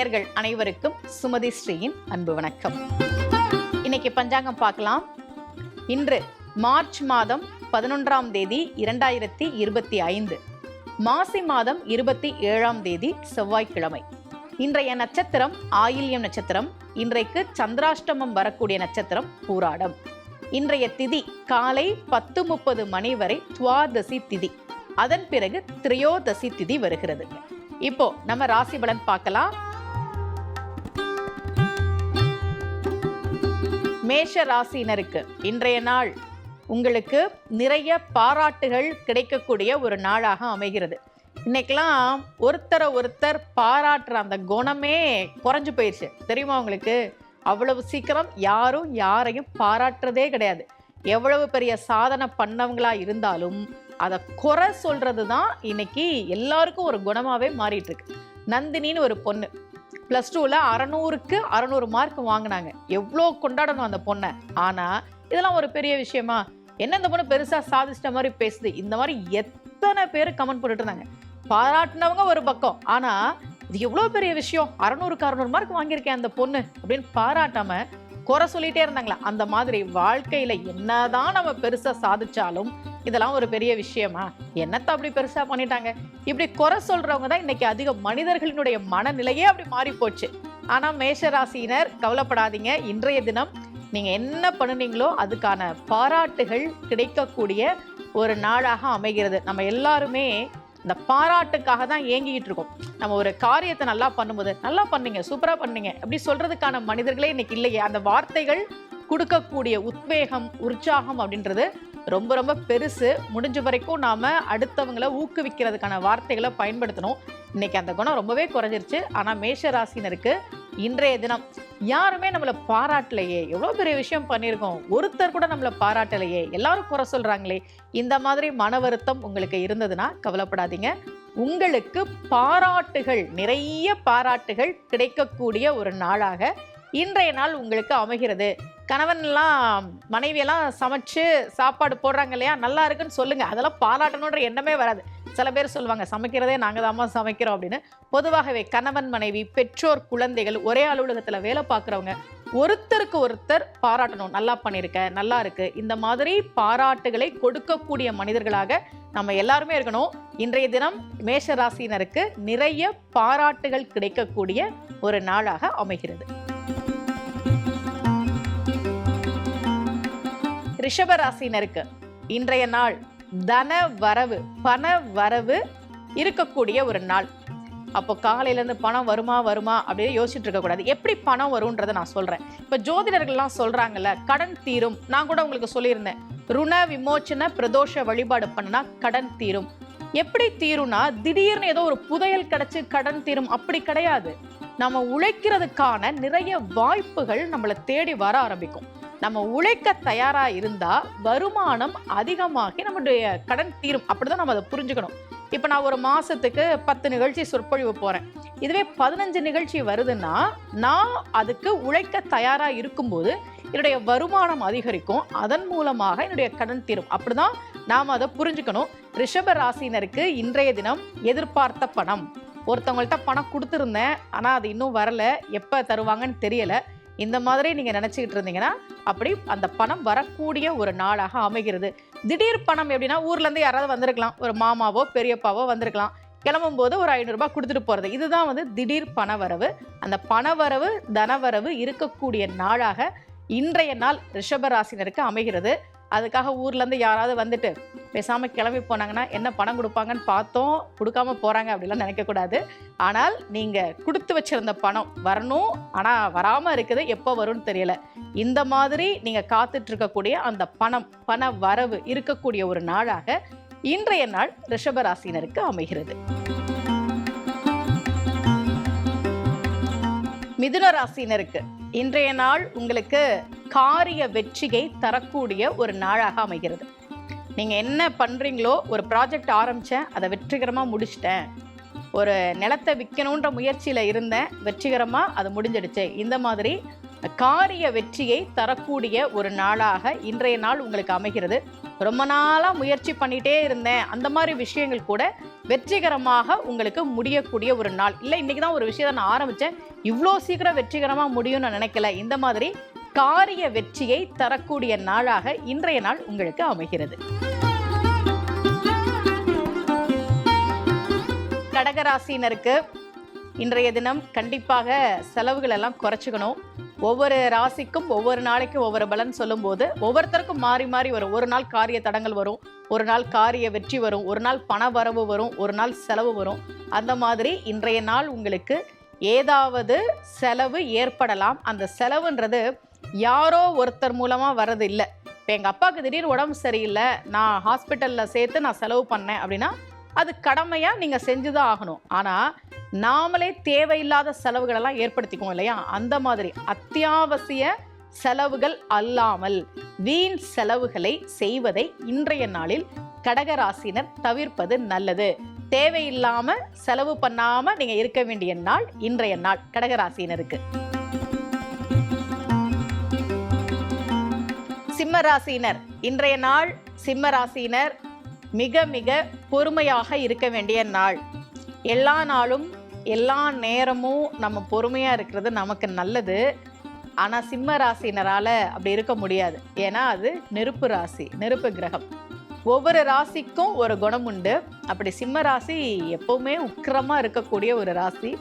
நேயர்கள் அனைவருக்கும் சுமதி ஸ்ரீயின் அன்பு வணக்கம். இன்னைக்கு பஞ்சாங்கம் பார்க்கலாம். இன்று மார்ச் மாதம் பதினொன்றாம் தேதி இரண்டாயிரத்தி இருபத்தி ஐந்து. மாசி மாதம் இருபத்தி ஏழாம் தேதி செவ்வாய்க்கிழமை. இன்றைய நட்சத்திரம் ஆயில்யம் நட்சத்திரம். இன்றைக்கு சந்திராஷ்டமம் வரக்கூடிய நட்சத்திரம் பூராடம். இன்றைய திதி காலை பத்து முப்பது மணி வரை துவாதசி திதி. அதன் பிறகு திரையோதசி திதி வருகிறது. இப்போ நம்ம ராசி பலன் பார்க்கலாம். மேஷ ராசியினருக்கு இன்றைய நாள் உங்களுக்கு நிறைய பாராட்டுகள் கிடைக்கக்கூடிய ஒரு நாளாக அமைகிறது. இன்னைக்கெல்லாம் ஒருத்தரை ஒருத்தர் பாராட்டுற அந்த குணமே குறைஞ்சு போயிடுச்சு தெரியுமா உங்களுக்கு? அவ்வளவு சீக்கிரம் யாரும் யாரையும் பாராட்டுறதே கிடையாது. எவ்வளவு பெரிய சாதனை பண்ணவங்களா இருந்தாலும் அதை குறை சொல்றது தான் இன்னைக்கு எல்லாருக்கும் ஒரு குணமாவே மாறிட்டு இருக்கு. நந்தினின்னு ஒரு பொண்ணு. ப்ளஸ் டூவில் அறநூறுக்கு அறநூறு மார்க் வாங்கினாங்க. எவ்வளோ கொண்டாடணும் அந்த பொண்ணை. ஆனால் இதெல்லாம் ஒரு பெரிய விஷயமா? என்ன இந்த பொண்ணு பெருசாக சாதிச்சிட்ட மாதிரி பேசுது? இந்த மாதிரி எத்தனை பேர் கமெண்ட் போட்டுட்டு இருந்தாங்க. பாராட்டினவங்க ஒரு பக்கம். ஆனால் இது எவ்வளோ பெரிய விஷயம்? அறநூறுக்கு அறநூறு மார்க் வாங்கியிருக்கேன் அந்த பொண்ணு அப்படின்னு பாராட்டாம குறை சொல்லிட்டே இருந்தாங்களா? அந்த மாதிரி வாழ்க்கையில் என்னதான் நம்ம பெருசாக சாதிச்சாலும் இதெல்லாம் ஒரு பெரிய விஷயமா? என்னத்த அப்படி பெருசா பண்ணிட்டாங்க? இப்படி குறை சொல்றவங்க தான் இன்னைக்கு அதிக மனிதர்களினுடைய மனநிலையே அப்படி மாறி போச்சு. ஆனா மேஷ ராசியினர் கவலைப்படாதீங்க. இன்றைய தினம் நீங்க என்ன பண்ணுனீங்களோ அதுக்கான பாராட்டுகள் கிடைக்கக்கூடிய ஒரு நாளாக அமைகிறது. நம்ம எல்லாருமே இந்த பாராட்டுக்காக தான் ஏங்கிக்கிட்டு இருக்கோம். நம்ம ஒரு காரியத்தை நல்லா பண்ணும்போது நல்லா பண்ணீங்க சூப்பராக பண்ணீங்க அப்படி சொல்றதுக்கான மனிதர்களே இன்னைக்கு இல்லையே. அந்த வார்த்தைகள் கொடுக்கக்கூடிய உத்வேகம் உற்சாகம் அப்படின்றது ரொம்ப ரொம்ப பெருசு. முடிஞ்ச வரைக்கும் நாம அடுத்தவங்களை ஊக்குவிக்கிறதுக்கான வார்த்தைகளை பயன்படுத்தணும். இன்னைக்கு அந்த குணம் ரொம்பவே குறைஞ்சிருச்சு. ஆனா மேஷ ராசினருக்கு இன்றைய தினம் யாருமே நம்மளை பாராட்டலையே. எவ்வளோ பெரிய விஷயம் பண்ணியிருக்கோம். ஒருத்தர் கூட நம்மளை பாராட்டலையே. எல்லாரும் குறை சொல்றாங்களே. இந்த மாதிரி மன வருத்தம் உங்களுக்கு இருந்ததுன்னா கவலைப்படாதீங்க. உங்களுக்கு பாராட்டுகள் நிறைய பாராட்டுகள் கிடைக்கக்கூடிய ஒரு நாளாக இன்றைய நாள் உங்களுக்கு அமைகிறது. கணவன்லாம் மனைவியெல்லாம் சமைச்சு சாப்பாடு போடுறாங்க இல்லையா? நல்லா இருக்குன்னு சொல்லுங்க. அதெல்லாம் பாராட்டணுன்ற எண்ணமே வராது. சில பேர் சொல்லுவாங்க சமைக்கிறதே நாங்கள் தாம்மா சமைக்கிறோம் அப்படின்னு. பொதுவாகவே கணவன் மனைவி பெற்றோர் குழந்தைகள் ஒரே அலுவலகத்தில் வேலை பார்க்குறவங்க ஒருத்தருக்கு ஒருத்தர் பாராட்டணும். நல்லா பண்ணியிருக்க நல்லா இருக்கு. இந்த மாதிரி பாராட்டுகளை கொடுக்கக்கூடிய மனிதர்களாக நம்ம எல்லாருமே இருக்கணும். இன்றைய தினம் மேஷ ராசியினருக்கு நிறைய பாராட்டுகள் கிடைக்கக்கூடிய ஒரு நாளாக அமைகிறது. ரிஷபராசினருக்கு இன்றைய நாள் தன வரவு பண வரவு இருக்கக்கூடிய ஒரு நாள். அப்போ காலையிலேருந்து பணம் வருமா வருமா அப்படின்னு யோசிச்சுட்டு இருக்கக்கூடாது. எப்படி பணம் வரும்ன்றதை நான் சொல்கிறேன் இப்போ ஜோதிடர்கள்லாம் சொல்கிறாங்கல்ல கடன் தீரும். நான் கூட உங்களுக்கு சொல்லியிருந்தேன். ருண விமோச்சன பிரதோஷ வழிபாடு பண்ணால் கடன் தீரும். எப்படி தீரும்னா திடீர்னு ஏதோ ஒரு புதையல் கிடைச்சு கடன் தீரும். அப்படி கிடையாது. நம்ம உழைக்கிறதுக்கான நிறைய வாய்ப்புகள் நம்மளை தேடி வர ஆரம்பிக்கும். நம்ம உழைக்க தயாரா இருந்தா வருமானம் அதிகமாகி நம்மளுடைய கடன் தீரும். அப்படிதான் நம்ம அதை புரிஞ்சுக்கணும். இப்போ நான் ஒரு மாசத்துக்கு பத்து நிகழ்ச்சி சொற்பொழிவு போறேன். இதுவே பதினஞ்சு நிகழ்ச்சி வருதுன்னா நான் அதுக்கு உழைக்க தயாரா இருக்கும்போது என்னுடைய வருமானம் அதிகரிக்கும். அதன் மூலமாக என்னுடைய கடன் தீரும். அப்படிதான் நாம் அதை புரிஞ்சுக்கணும். ரிஷப ராசினருக்கு இன்றைய தினம் எதிர்பார்த்த பணம். ஒருத்தவங்கள்ட்ட பணம் கொடுத்துருந்தேன். ஆனால் அது இன்னும் வரல. எப்போ தருவாங்கன்னு தெரியலை. இந்த மாதிரி நீங்கள் நினச்சிக்கிட்டு இருந்தீங்கன்னா அப்படி அந்த பணம் வரக்கூடிய ஒரு நாளாக அமைகிறது. திடீர் பணம் எப்படின்னா ஊர்லேருந்து யாராவது வந்திருக்கலாம். ஒரு மாமாவோ பெரியப்பாவோ வந்திருக்கலாம். கிளம்பும்போது ஒரு ஐநூறுரூபா கொடுத்துட்டு போகிறது இதுதான் வந்து திடீர் பணவரவு அந்த பணவரவு தனவரவு இருக்கக்கூடிய நாளாக இன்றைய நாள் ரிஷபராசினருக்கு அமைகிறது. அதுக்காக ஊர்லேருந்து யாராவது வந்துட்டு பேசாமல் கிளம்பி போனாங்கன்னா என்ன பணம் கொடுப்பாங்கன்னு பார்த்தோம் கொடுக்காம போகிறாங்க அப்படிலாம் நினைக்கக்கூடாது ஆனால் நீங்கள் கொடுத்து வச்சிருந்த பணம் வரணும். ஆனால் வராமல் இருக்குது எப்போ வரும்னு தெரியல. இந்த மாதிரி நீங்கள் காத்துட்டு இருக்கக்கூடிய அந்த பணம் பண வரவு இருக்கக்கூடிய ஒரு நாளாக இன்றைய நாள் ரிஷபராசினருக்கு அமைகிறது. மிதுன ராசினருக்கு இன்றைய நாள் உங்களுக்கு காரிய வெற்றியை தரக்கூடிய ஒரு நாளாக அமைகிறது. நீங்கள் என்ன பண்ணுறீங்களோ ஒரு ப்ராஜெக்ட் ஆரம்பித்தேன் அதை வெற்றிகரமாக முடிச்சிட்டேன். ஒரு நிலத்தை விற்கணுன்ற முயற்சியில் இருந்தேன் வெற்றிகரமாக அது முடிஞ்சிடுச்சு. இந்த மாதிரி காரிய வெற்றியை தரக்கூடிய ஒரு நாளாக இன்றைய நாள் உங்களுக்கு அமைகிறது. ரொம்ப நாளாக முயற்சி பண்ணிகிட்டே இருந்தேன். அந்த மாதிரி விஷயங்கள் கூட வெற்றிகரமாக உங்களுக்கு முடியக்கூடிய ஒரு நாள். இல்லை இன்னைக்கு தான் ஒரு விஷயத்தை நான் ஆரம்பித்தேன் இவ்வளோ சீக்கிரம் வெற்றிகரமாக முடியும்னு நான் நினைக்கல. இந்த மாதிரி காரிய வெற்றியை தரக்கூடிய நாளாக இன்றைய நாள் உங்களுக்கு அமைகிறது. கடகராசினருக்கு இன்றைய தினம் கண்டிப்பாக செலவுகள் எல்லாம் குறைச்சிக்கணும். ஒவ்வொரு ராசிக்கும் ஒவ்வொரு நாளைக்கும் ஒவ்வொரு பலன் சொல்லும்போது ஒவ்வொருத்தருக்கும் மாறி மாறி வரும். ஒரு நாள் காரிய தடங்கள் வரும் ஒரு நாள் காரிய வெற்றி வரும் ஒரு நாள் பண வரவு வரும் ஒரு நாள் செலவு வரும். அந்த மாதிரி இன்றைய நாள் உங்களுக்கு ஏதாவது செலவு ஏற்படலாம். அந்த செலவுன்றது யாரோ ஒருத்தர் மூலமாக வர்றது இல்லை. இப்போ எங்கள் அப்பாவுக்கு திடீர்னு உடம்பு சரியில்லை நான் ஹாஸ்பிட்டலில் சேர்த்து நான் செலவு பண்ணேன் அப்படின்னா அது கடமையாக நீங்கள் செஞ்சு தான் ஆகணும். ஆனால் நாமளே தேவையில்லாத செலவுகளெல்லாம் ஏற்படுத்திக்குவோம் இல்லையா? அந்த மாதிரி அத்தியாவசிய செலவுகள் அல்லாமல் வீண் செலவுகளை செய்வதை இன்றைய நாளில் கடகராசினர் தவிர்ப்பது நல்லது. தேவையில்லாம செலவு பண்ணாம நீங்க இருக்க வேண்டிய நாள் இன்றைய நாள் கடகராசினருக்கு சிம்ம ராசினர் இன்றைய நாள் சிம்ம ராசினர் மிக மிக பொறுமையாக இருக்க வேண்டிய நாள். எல்லா நாளும் எல்லா நேரமும் நம்ம பொறுமையாக இருக்கிறது நமக்கு நல்லது. ஆனால் சிம்ம ராசினரால் அப்படி இருக்க முடியாது. ஏன்னா அது நெருப்பு ராசி நெருப்பு கிரகம். ஒவ்வொரு ராசிக்கும் ஒரு குணம் உண்டு. அப்படி சிம்ம ராசி எப்பவுமே உக்கிரமாக இருக்கக்கூடிய ஒரு ராசி.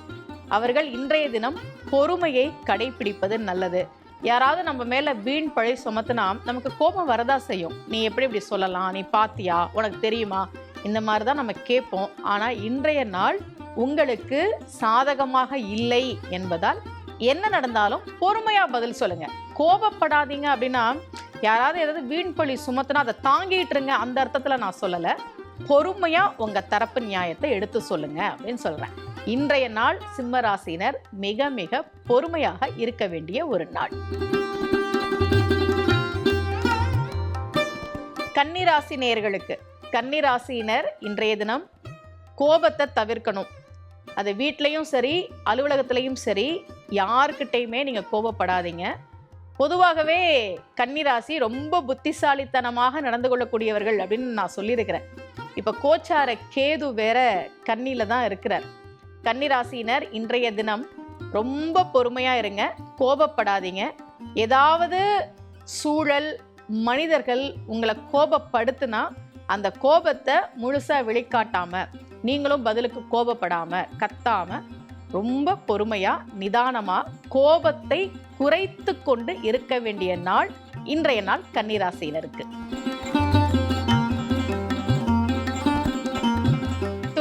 அவர்கள் இன்றைய தினம் பொறுமையை கடைபிடிப்பது நல்லது. யாராவது நம்ம மேல வீண் பழி சுமத்துனா நமக்கு கோபம் வரதா செய்யும். நீ எப்படி இப்படி சொல்லலாம்? நீ பாத்தியா? உனக்கு தெரியுமா? இந்த மாதிரி தான் நம்ம கேட்போம். ஆனால் இன்றைய நாள் உங்களுக்கு சாதகமாக இல்லை என்பதால் என்ன நடந்தாலும் பொறுமையா பதில் சொல்லுங்க. கோபப்படாதீங்க அப்படின்னா யாராவது ஏதாவது வீண் பழி சுமத்துனா அதை தாங்கிட்டுருங்க அந்த அர்த்தத்தில் நான் சொல்லலை. பொறுமையா உங்க தரப்பு நியாயத்தை எடுத்து சொல்லுங்க அப்படின்னு சொல்றேன். இன்றைய நாள் சிம்மராசினர் மிக மிக பொறுமையாக இருக்க வேண்டிய ஒரு நாள். கன்னிராசி நேர்களுக்கு கன்னிராசியினர் இன்றைய தினம் கோபத்தை தவிர்க்கணும். அது வீட்லேயும் சரி அலுவலகத்துலேயும் சரி யாருக்கிட்டையுமே நீங்கள் கோபப்படாதீங்க. பொதுவாகவே கன்னிராசி ரொம்ப புத்திசாலித்தனமாக நடந்து கொள்ளக்கூடியவர்கள் அப்படின்னு நான் சொல்லியிருக்கிறேன். இப்போ கோச்சார கேது வேற கண்ணியில் தான் இருக்கிறார். கன்னிராசியினர் இன்றைய தினம் ரொம்ப பொறுமையாக இருங்க கோபப்படாதீங்க. ஏதாவது சூழல் மனிதர்கள் உங்களை கோபப்படுத்துனா அந்த கோபத்தை முழுசாக வெளிக்காட்டாமல் நீங்களும் பதிலுக்கு கோபப்படாமல் கத்தாமல் ரொம்ப பொறுமையாக நிதானமாக கோபத்தை குறைத்து கொண்டு இருக்க வேண்டிய நாள் இன்றைய நாள் கன்னிராசியினருக்கு.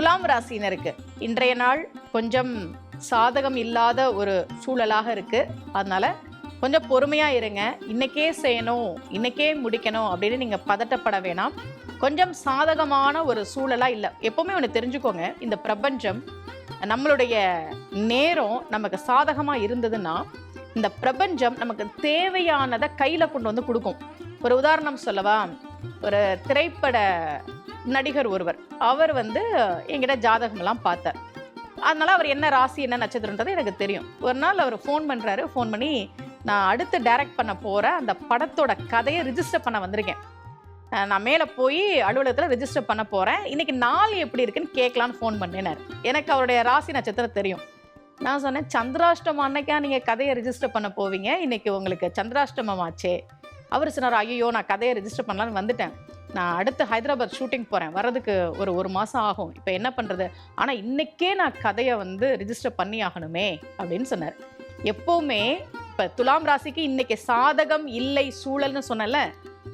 துலாம் ராசினருக்கு இன்றைய நாள் கொஞ்சம் சாதகம் இல்லாத ஒரு சூழலாக இருக்கு. அதனால கொஞ்சம் பொறுமையா இருங்க. இன்னைக்கே செய்யணும் இன்னைக்கே முடிக்கணும் அப்படின்னு நீங்க பதட்டப்பட வேணாம். கொஞ்சம் சாதகமான ஒரு சூழலா இல்லை. எப்பவுமே ஒன்று தெரிஞ்சுக்கோங்க. இந்த பிரபஞ்சம் நம்மளுடைய நேரம் நமக்கு சாதகமாக இருந்ததுன்னா இந்த பிரபஞ்சம் நமக்கு தேவையானதை கையில் கொண்டு வந்து கொடுக்கும். ஒரு உதாரணம் சொல்லவா? ஒரு திரைப்பட நடிகர் ஒருவர். அவர் வந்து என்கிட்ட ஜாதகம்லாம் பார்த்தார். அதனால் அவர் என்ன ராசி என்ன நட்சத்திரன்றது எனக்கு தெரியும். ஒரு நாள் அவர் ஃபோன் பண்ணுறாரு ஃபோன் பண்ணி நான் அடுத்து டைரக்ட் பண்ண போகிற அந்த படத்தோட கதையை ரிஜிஸ்டர் பண்ண வந்திருக்கேன். நான் மேலே போய் அலுவலகத்தில் ரிஜிஸ்டர் பண்ண போகிறேன் இன்றைக்கி நாள் எப்படி இருக்குன்னு கேட்கலான்னு ஃபோன் பண்ணினார். எனக்கு அவருடைய ராசி நட்சத்திரம் தெரியும். நான் சொன்னேன் சந்திராஷ்டமம் அன்னைக்கா நீங்கள் கதையை ரிஜிஸ்டர் பண்ண போவீங்க. இன்னைக்கு உங்களுக்கு சந்திராஷ்டமம் ஆச்சே. அவர் சொன்னார் ஐயோ நான் கதையை ரிஜிஸ்டர் பண்ணலான்னு வந்துட்டேன். நான் அடுத்து ஹைதராபாத் ஷூட்டிங் போகிறேன் வர்றதுக்கு ஒரு ஒரு மாதம் ஆகும். இப்போ என்ன பண்ணுறது ஆனால் இன்னைக்கே நான் கதையை வந்து ரிஜிஸ்டர் பண்ணி ஆகணுமே அப்படின்னு சொன்னார். எப்போவுமே இப்போ துலாம் ராசிக்கு இன்னைக்கு சாதகம் இல்லை சூழல்னு சொன்னல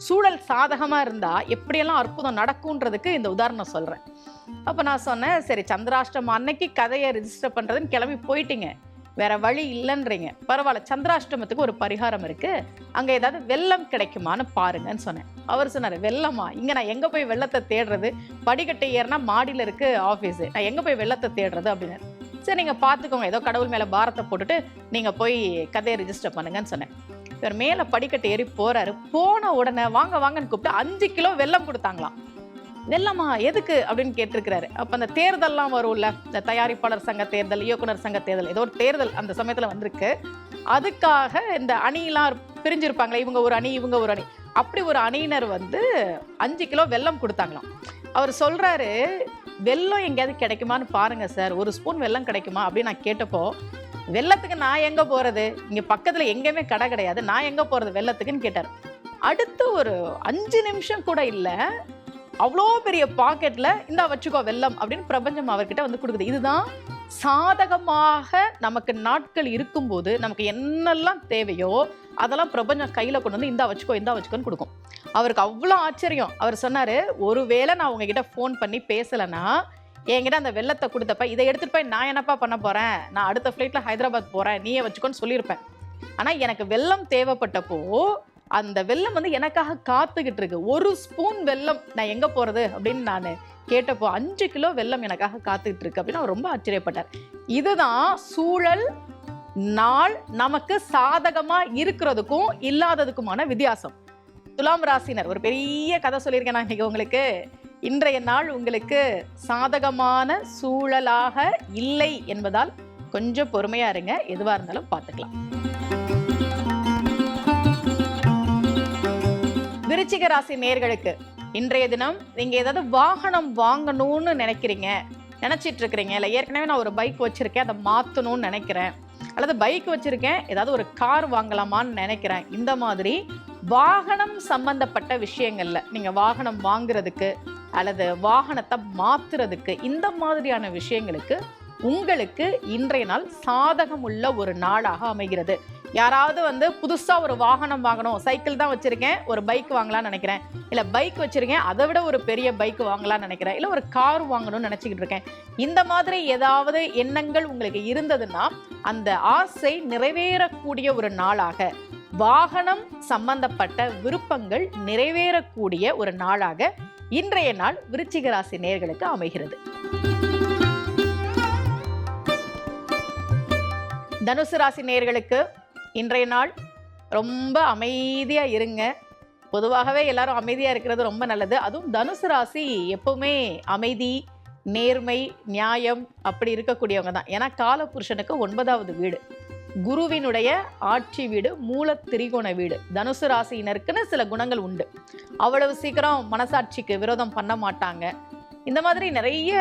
சூழல் சாதகமாக இருந்தால் எப்படியெல்லாம் அற்புதம் நடக்கும்ன்றதுக்கு இந்த உதாரணம் சொல்கிறேன் அப்போ நான் சொன்னேன் சரி சந்திராஷ்டமம் அன்னைக்கு கதையை ரிஜிஸ்டர் பண்ணுறதுன்னு கிளம்பி போயிட்டீங்க. வேற வழி இல்லைன்றீங்க. பரவாயில்ல சந்திராஷ்டமத்துக்கு ஒரு பரிகாரம் இருக்கு. அங்க ஏதாவது வெள்ளம் கிடைக்குமான்னு பாருங்கன்னு சொன்னேன். அவர் சொன்னார் வெள்ளமா இங்க நான் எங்க போய் வெள்ளத்தை தேடுறது? படிக்கட்டை ஏறினா மாடியில் இருக்கு ஆஃபீஸ் நான் எங்க போய் வெள்ளத்தை தேடுறது? அப்படின்னு. சரி நீங்க பார்த்துக்கோங்க ஏதோ கடவுள் மேல பாரத்தை போட்டுட்டு நீங்க போய் கதையை ரிஜிஸ்டர் பண்ணுங்கன்னு சொன்னேன். இவர் மேல படிக்கட்டு ஏறி போறாரு. போன உடனே வாங்க வாங்கன்னு கூப்பிட்டு அஞ்சு கிலோ வெல்லம் கொடுத்தாங்களாம். நெல்லம்மா எதுக்கு அப்படின்னு கேட்டிருக்கிறாரு. அப்போ அந்த தேர்தல்லாம் வரும்ல இந்த தயாரிப்பாளர் சங்க தேர்தல் இயக்குனர் சங்க தேர்தல் ஏதோ ஒரு தேர்தல் அந்த சமயத்தில் வந்திருக்கு. அதுக்காக இந்த அணியெலாம் பிரிஞ்சிருப்பாங்களே இவங்க ஒரு அணி இவங்க ஒரு அணி. அப்படி ஒரு அணியினர் வந்து அஞ்சு கிலோ வெல்லம் கொடுத்தாங்களாம். அவர் சொல்கிறாரு வெல்லம் எங்கேயாவது கிடைக்குமான்னு பாருங்கள் சார். ஒரு ஸ்பூன் வெல்லம் கிடைக்குமா? அப்படின்னு நான் கேட்டப்போ வெள்ளத்துக்கு நான் எங்கே போகிறது இங்கே பக்கத்தில் எங்கேயுமே கடை கிடையாது. நான் எங்கே போகிறது வெள்ளத்துக்குன்னு கேட்டார். அடுத்து ஒரு அஞ்சு நிமிஷம் கூட இல்லை அவ்வளோ பெரிய பாக்கெட்டில் இந்தா வச்சுக்கோ வெல்லம் அப்படின்னு பிரபஞ்சம் அவர்கிட்ட வந்து கொடுக்குது. இதுதான் சாதகமாக நமக்கு நாட்கள் இருக்கும்போது நமக்கு என்னெல்லாம் தேவையோ அதெல்லாம் பிரபஞ்சம் கையில் கொண்டு வந்து இந்தா வச்சுக்கோ இந்தா வச்சுக்கோன்னு கொடுக்கும். அவருக்கு அவ்வளோ ஆச்சரியம். அவர் சொன்னார் ஒருவேளை நான் உங்ககிட்ட ஃபோன் பண்ணி பேசலைன்னா என்கிட்ட அந்த வெள்ளத்தை கொடுத்தப்ப இதை எடுத்துகிட்டு போய் நான் என்னப்பா பண்ண போகிறேன் நான் அடுத்த ஃப்ளைட்டில் ஹைதராபாத் போகிறேன் நீயே வச்சுக்கோன்னு சொல்லியிருப்பேன். ஆனால் எனக்கு வெள்ளம் தேவைப்பட்டப்போ அந்த வெள்ளம் வந்து எனக்காக காத்துக்கிட்டு இருக்கு ஒரு ஸ்பூன் வெல்லம் நான் எங்கே போகிறது அப்படின்னு நான் கேட்டப்போ அஞ்சு கிலோ வெல்லம் எனக்காக காத்துக்கிட்டு இருக்கு அப்படின்னு அவர் ரொம்ப ஆச்சரியப்பட்டார். இதுதான் சூழல் நாள் நமக்கு சாதகமா இருக்கிறதுக்கும் இல்லாததுக்குமான வித்தியாசம். துலாம் ராசினர் ஒரு பெரிய கதை சொல்லியிருக்கேன் நான் இன்றைக்கி உங்களுக்கு. இன்றைய நாள் உங்களுக்கு சாதகமான சூழலாக இல்லை என்பதால் கொஞ்சம் பொறுமையா இருங்க. எதுவா இருந்தாலும் பார்த்துக்கலாம். விருச்சிக ராசி நேர்களுக்கு இன்றைய தினம் நீங்க ஏதாவது வாகனம் வாங்கணும்னு நினைக்கிறீங்க நினைச்சிட்டு இருக்கிறீங்க இல்லை ஏற்கனவே நான் ஒரு பைக் வச்சிருக்கேன் அதை மாற்றணும்னு நினைக்கிறேன் அல்லது பைக் வச்சிருக்கேன் ஏதாவது ஒரு கார் வாங்கலாமான்னு நினைக்கிறேன் இந்த மாதிரி வாகனம் சம்பந்தப்பட்ட விஷயங்கள்ல நீங்க வாகனம் வாங்குறதுக்கு அல்லது வாகனத்தை மாத்துறதுக்கு இந்த மாதிரியான விஷயங்களுக்கு உங்களுக்கு இன்றைய நாள் சாதகம் உள்ள ஒரு நாளாக அமைகிறது. யாராவது வந்து புதுசா ஒரு வாகனம் வாங்கணும் சைக்கிள் தான் வச்சிருக்கேன் ஒரு பைக் வாங்கலாம்னு நினைக்கிறேன். இல்ல பைக் வச்சிருக்கேன் அதை விட ஒரு பெரிய பைக் வாங்கலாம்னு நினைக்கிறேன். இல்ல ஒரு கார் வாங்கணும்னு நினச்சிக்கிட்டு இருக்கேன். இந்த மாதிரி ஏதாவது எண்ணங்கள் உங்களுக்கு இருந்ததுன்னா அந்த ஆசை நிறைவேறக்கூடிய ஒரு நாளாக வாகனம் சம்பந்தப்பட்ட விருப்பங்கள் நிறைவேறக்கூடிய ஒரு நாளாக இன்றைய நாள் விருச்சிக ராசி நேர்களுக்கு அமைகிறது. தனுசு ராசி நேர்களுக்கு இன்றைய நாள் ரொம்ப அமைதியாக இருங்க. பொதுவாகவே எல்லாரும் அமைதியாக இருக்கிறது ரொம்ப நல்லது. அதுவும் தனுசு ராசி எப்பவுமே அமைதி நேர்மை நியாயம் அப்படி இருக்கக்கூடியவங்க தான். ஏன்னா காலபுருஷனுக்கு ஒன்பதாவது வீடு. குருவினுடைய ஆட்சி வீடு மூல திரிகோண வீடு. தனுசு ராசியினருக்குன்னு சில குணங்கள் உண்டு. அவ்வளவு சீக்கிரம் மனசாட்சிக்கு விரோதம் பண்ண மாட்டாங்க. இந்த மாதிரி நிறைய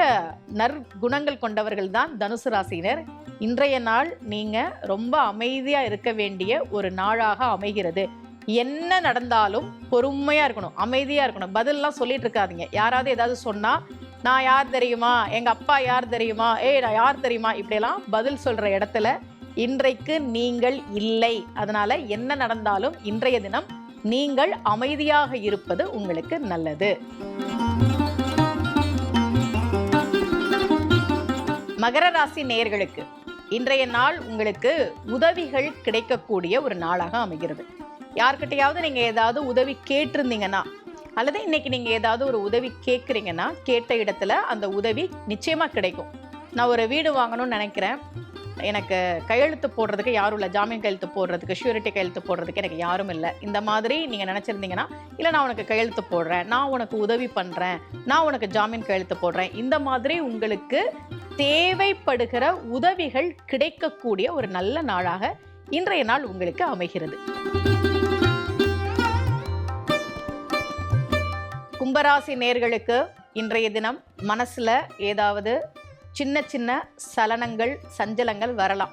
நற்குணங்கள் கொண்டவர்கள் தான் தனுசு ராசினர் இன்றைய நாள் நீங்கள் ரொம்ப அமைதியாக இருக்க வேண்டிய ஒரு நாளாக அமைகிறது. என்ன நடந்தாலும் பொறுமையாக இருக்கணும் அமைதியாக இருக்கணும். பதிலெலாம் சொல்லிட்டு இருக்காதிங்க. யாராவது ஏதாவது சொன்னால் நான் யார் தெரியுமா? எங்கள் அப்பா யார் தெரியுமா? ஏய் நான் யார் தெரியுமா? இப்படியெல்லாம் பதில் சொல்கிற இடத்துல இன்றைக்கு நீங்கள் இல்லை. அதனால் என்ன நடந்தாலும் இன்றைய தினம் நீங்கள் அமைதியாக இருப்பது உங்களுக்கு நல்லது. மகர ராசி நேயர்களுக்கு இன்றைய நாள் உங்களுக்கு உதவிகள் கிடைக்கக்கூடிய ஒரு நாளாக அமைகிறது. யார்கிட்டயாவது நீங்க ஏதாவது உதவி கேட்டிருந்தீங்கன்னா அல்லது இன்னைக்கு நீங்க ஏதாவது ஒரு உதவி கேட்குறீங்கன்னா கேட்ட இடத்துல அந்த உதவி நிச்சயமா கிடைக்கும். நான் ஒரு வீடு வாங்கணும்னு நினைக்கிறேன். எனக்கு கையெழுத்து போடுறதுக்கு யாரும் இல்லை ஜாமீன் கையெழுத்து போடுறதுக்கு ஷூரிட்டி கையெழுத்து போடுறதுக்கு எனக்கு யாரும் இல்லை. இந்த மாதிரி நீங்கள் நினச்சிருந்தீங்கன்னா இல்லை நான் உனக்கு கையெழுத்து போடுறேன் நான் உனக்கு உதவி பண்ணுறேன் நான் உனக்கு ஜாமீன் கையெழுத்து போடுறேன். இந்த மாதிரி உங்களுக்கு தேவைப்படுகிற உதவிகள் கிடைக்கக்கூடிய ஒரு நல்ல நாளாக இன்றைய நாள் உங்களுக்கு அமைகிறது. கும்பராசி நேர்களுக்கு இன்றைய தினம் மனசுல ஏதாவது சின்ன சின்ன சலனங்கள் சஞ்சலங்கள் வரலாம்.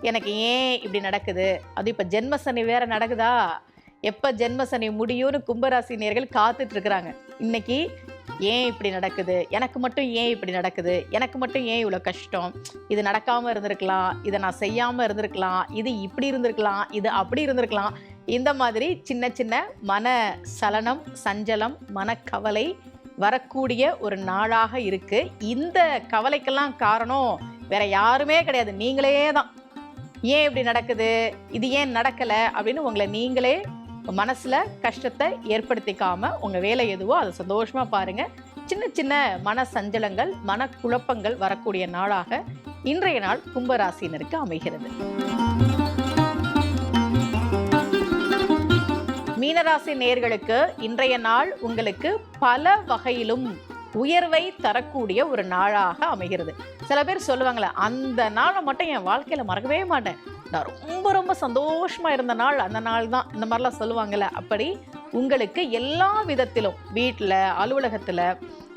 எனக்கு ஏன் இப்படி நடக்குது? அது இப்போ ஜென்மசனி வேறு வேற நடக்குதா? எப்போ ஜென்மசனி முடியும்னு கும்பராசினியர்கள் காத்துட்டு இருக்கிறாங்க. இன்னைக்கு ஏன் இப்படி நடக்குது? எனக்கு மட்டும் ஏன் இப்படி நடக்குது? எனக்கு மட்டும் ஏன் இவ்வளோ கஷ்டம்? இது நடக்காமல் இருந்திருக்கலாம். இதை நான் செய்யாமல் இருந்திருக்கலாம். இது இப்படி இருந்திருக்கலாம். இது அப்படி இருந்திருக்கலாம். இந்த மாதிரி சின்ன சின்ன மன சலனம் சஞ்சலம் மனக்கவலை வரக்கூடிய ஒரு நாளாக இருக்கு. இந்த கவலைக்கெல்லாம் காரணம் வேற யாருமே கிடையாது. நீங்களே தான். ஏன் இப்படி நடக்குது? இது ஏன் நடக்கல? அப்படின்னு உங்களை நீங்களே மனசுல கஷ்டத்தை ஏற்படுத்திக்காம உங்க வேலை எதுவோ அதை சந்தோஷமா பாருங்க. சின்ன சின்ன மன சஞ்சலங்கள் மனக்குழப்பங்கள் வரக்கூடிய நாளாக இன்றைய நாள் கும்பராசினருக்கு அமைகிறது. மீனராசி நேர்களுக்கு இன்றைய நாள் உங்களுக்கு பல வகையிலும் உயர்வை தரக்கூடிய ஒரு நாளாக அமைகிறது. சில பேர் சொல்லுவாங்களே அந்த நாளை மட்டும் என் வாழ்க்கையில் மறக்கவே மாட்டேன். நான் ரொம்ப ரொம்ப சந்தோஷமாக இருந்த நாள் அந்த நாள் தான். இந்த மாதிரிலாம் சொல்லுவாங்கல்ல அப்படி உங்களுக்கு எல்லா விதத்திலும் வீட்டில் அலுவலகத்தில்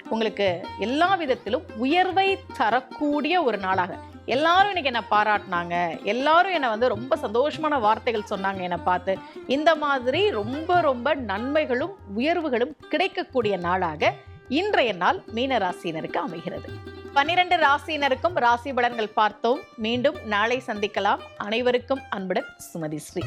உங்களுக்கு எல்லா விதத்திலும் உயர்வை தரக்கூடிய ஒரு நாளாக. எல்லாரும் இன்னைக்கு என்னை பாராட்டினாங்க. எல்லாரும் என்னை வந்து ரொம்ப சந்தோஷமான வார்த்தைகள் சொன்னாங்க என்னை பார்த்து. இந்த மாதிரி ரொம்ப ரொம்ப நன்மைகளும் உயர்வுகளும் கிடைக்கக்கூடிய நாளாக இன்றைய நாள் மீன ராசியினருக்கு அமைகிறது. பன்னிரண்டு ராசியினருக்கும் ராசி பலன்கள் பார்த்தோம். மீண்டும் நாளை சந்திக்கலாம். அனைவருக்கும் அன்புடன் சுமதி ஸ்ரீ.